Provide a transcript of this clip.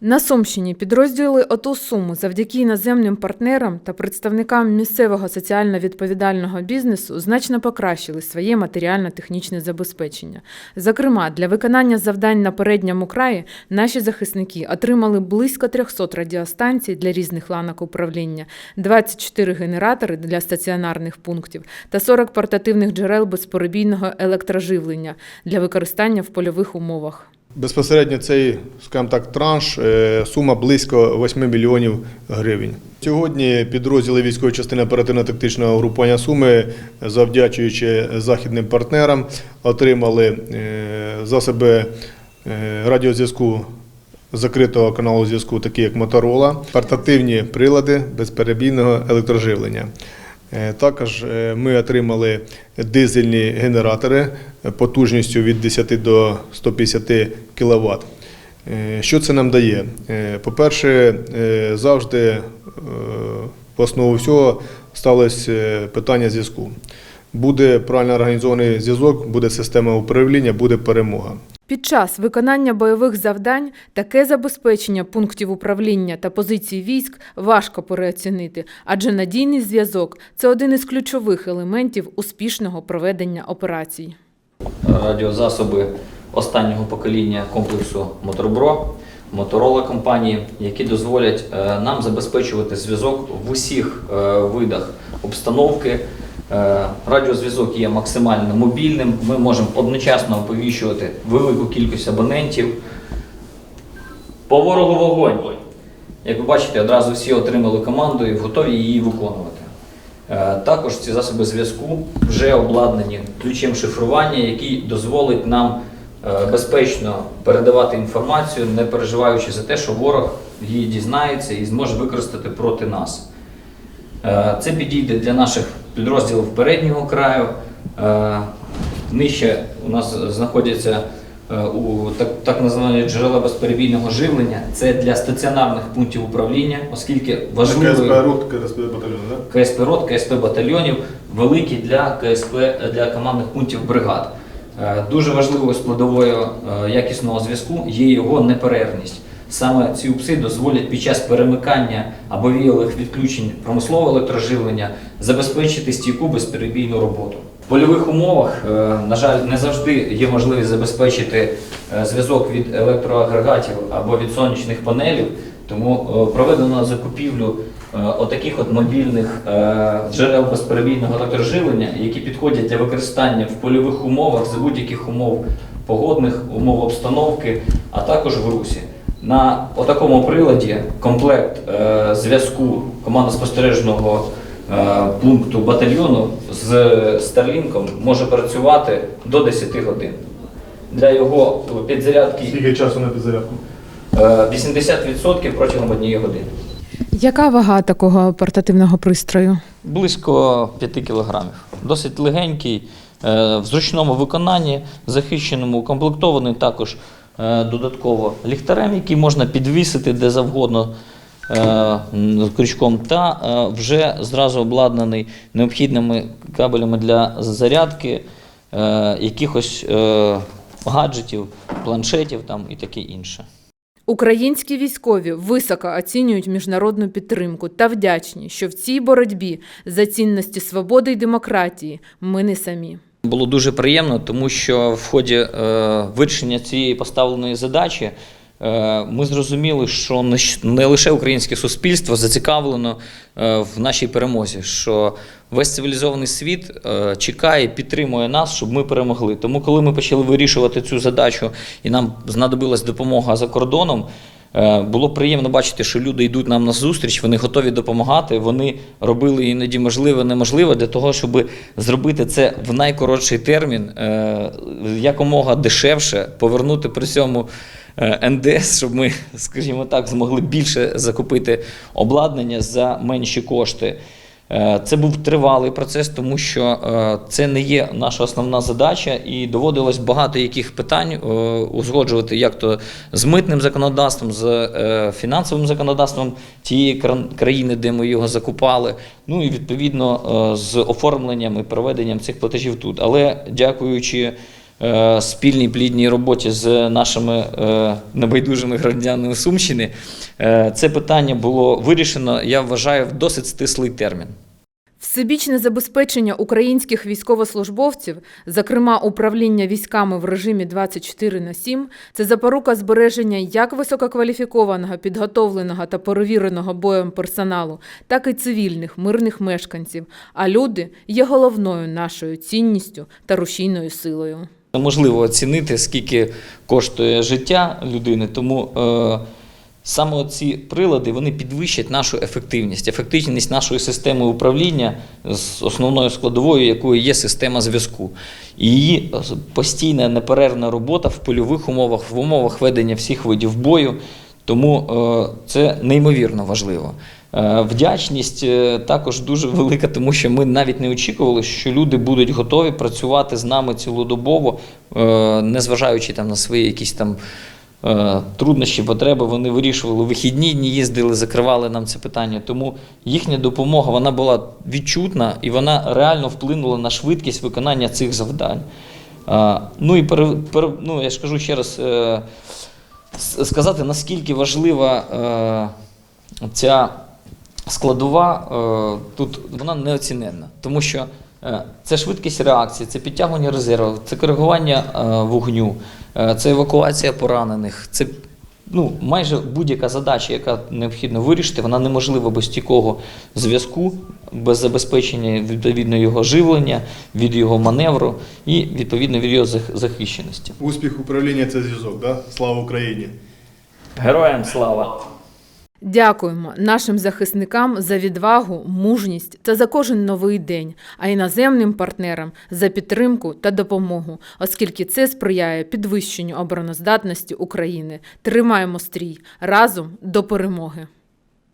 На Сумщині підрозділи ОТУ Суми завдяки іноземним партнерам та представникам місцевого соціально відповідального бізнесу значно покращили своє матеріально-технічне забезпечення. Зокрема, для виконання завдань на передньому краї наші захисники отримали близько 300 радіостанцій для різних ланок управління, 24 генератори для стаціонарних пунктів та 40 портативних джерел безперебійного електроживлення для використання в польових умовах. Безпосередньо цей, скажімо так, транш е, сума близько 8 мільйонів гривень. Сьогодні підрозділи військової частини оперативно-тактичного групування Суми, завдячуючи західним партнерам, отримали е, засоби е, радіозв'язку закритого каналу зв'язку, такі як Моторола, портативні прилади безперебійного електроживлення. Також ми отримали дизельні генератори потужністю від 10 до 150 кВт. Що це нам дає? Е, По-перше, е, завжди е, в основу всього сталося е, питання зв'язку. Буде правильно організований зв'язок, буде система управління, буде перемога. Під час виконання бойових завдань таке забезпечення пунктів управління та позицій військ важко переоцінити, адже надійний зв'язок це один із ключових елементів успішного проведення операцій. радіозасоби останнього покоління комплексу Моторбро, Моторола компанії, які дозволять е, нам забезпечувати зв'язок в усіх е, видах обстановки. Е, Радіозв'язок є максимально мобільним. Ми можемо одночасно оповіщувати велику кількість абонентів. По ворогу вогонь. Як ви бачите, одразу всі отримали команду і готові її виконувати. Також ці засоби зв'язку вже обладнані ключем шифрування, який дозволить нам безпечно передавати інформацію, не переживаючи за те, що ворог її дізнається і зможе використати проти нас. Е, Це підійде для наших підрозділів переднього краю. Е, Нижче у нас знаходяться е, у так, так названі джерела безперебійного живлення. Це для стаціонарних пунктів управління, оскільки важливо. РУТ, КСП батальйон, так? КСП рот, КСП батальйонів, великі для КСП для командних пунктів бригад. Е, Дуже важливою складовою е, якісного зв'язку є його неперервність. Саме ці упси дозволять під час перемикання або віялих відключень промислового електроживлення забезпечити стійку безперебійну роботу. В польових умовах, е, на жаль, не завжди є можливість забезпечити зв'язок від електроагрегатів або від сонячних панелів, тому проведено закупівлю отаких от мобільних е, джерел безперебійного електроживлення, які підходять для використання в польових умовах за будь-яких умов погодних, умов обстановки, а також в русі. На отакому приладі комплект е, зв'язку командно-спостережного е, пункту батальйону з Старлінком може працювати до 10 годин. Для його підзарядки Скільки часу на підзарядку? е, 80% протягом однієї години. Яка вага такого портативного пристрою? Близько 5 кілограмів. Досить легенький, е, в зручному виконанні, захищеному, укомплектований також е, додатково ліхтарем, який можна підвісити де завгодно е, крючком, та вже зразу обладнаний необхідними кабелями для зарядки якихось гаджетів, планшетів там, і таке інше. Українські військові високо оцінюють міжнародну підтримку та вдячні, що в цій боротьбі за цінності свободи й демократії ми не самі. Було дуже приємно, тому що в ході е, вирішення цієї поставленої задачі ми зрозуміли, що не, лише українське суспільство зацікавлено е, в нашій перемозі, що весь цивілізований світ е, чекає, підтримує нас, щоб ми перемогли. Тому, коли ми почали вирішувати цю задачу і нам знадобилась допомога за кордоном. Е, Було приємно бачити, що люди йдуть нам на зустріч, вони готові допомагати. Вони робили іноді можливе, неможливе для того, щоб зробити це в найкоротший термін, е, якомога дешевше, повернути при цьому е, НДС, щоб ми, скажімо так, змогли більше закупити обладнання за менші кошти. Е, Це був тривалий процес, тому що е, це не є наша основна задача, і доводилось багато яких питань е, узгоджувати як то з митним законодавством, з фінансовим законодавством тієї країни, де ми його закупали. Ну і відповідно з оформленням і проведенням цих платежів тут. Але дякуючи спільній плідній роботі з нашими е, небайдужими громадянами Сумщини, е, це питання було вирішено, я вважаю, в досить стислий термін. Всебічне забезпечення українських військовослужбовців, зокрема управління військами в режимі 24 на 7, це запорука збереження як висококваліфікованого, підготовленого та перевіреного боєм персоналу, так і цивільних мирних мешканців. А люди є головною нашою цінністю та рушійною силою. Неможливо оцінити, скільки коштує життя людини, тому е, саме ці прилади вони підвищать нашу ефективність, ефективність нашої системи управління з основною складовою, якою є система зв'язку. І її постійна неперервна робота в польових умовах, в умовах ведення всіх видів бою. Тому е, це неймовірно важливо. Е, Вдячність е, також дуже велика, тому що ми навіть не очікували, що люди будуть готові працювати з нами цілодобово, е, незважаючи там на свої якісь там труднощі, потреби. Вони вирішували вихідні дні, їздили, закривали нам це питання. Тому їхня допомога вона була відчутна і вона реально вплинула на швидкість виконання цих завдань. Ну і пере, пере- ну, я ж кажу ще раз. сказати, наскільки важлива ця складова, е, тут вона неоціненна, тому що е, це швидкість реакції, це підтягування резерву, це коригування е, вогню, це евакуація поранених, це ну, майже будь-яка задача, яка необхідно вирішити, вона неможлива без стійкого зв'язку, без забезпечення відповідно його живлення, від його маневру і відповідно від його захищеності. Успіх управління це зв'язок, да? Слава Україні! Героям слава! Дякуємо нашим захисникам за відвагу, мужність та за кожен новий день, а іноземним партнерам за підтримку та допомогу, оскільки це сприяє підвищенню обороноздатності України. Тримаємо стрій разом до перемоги.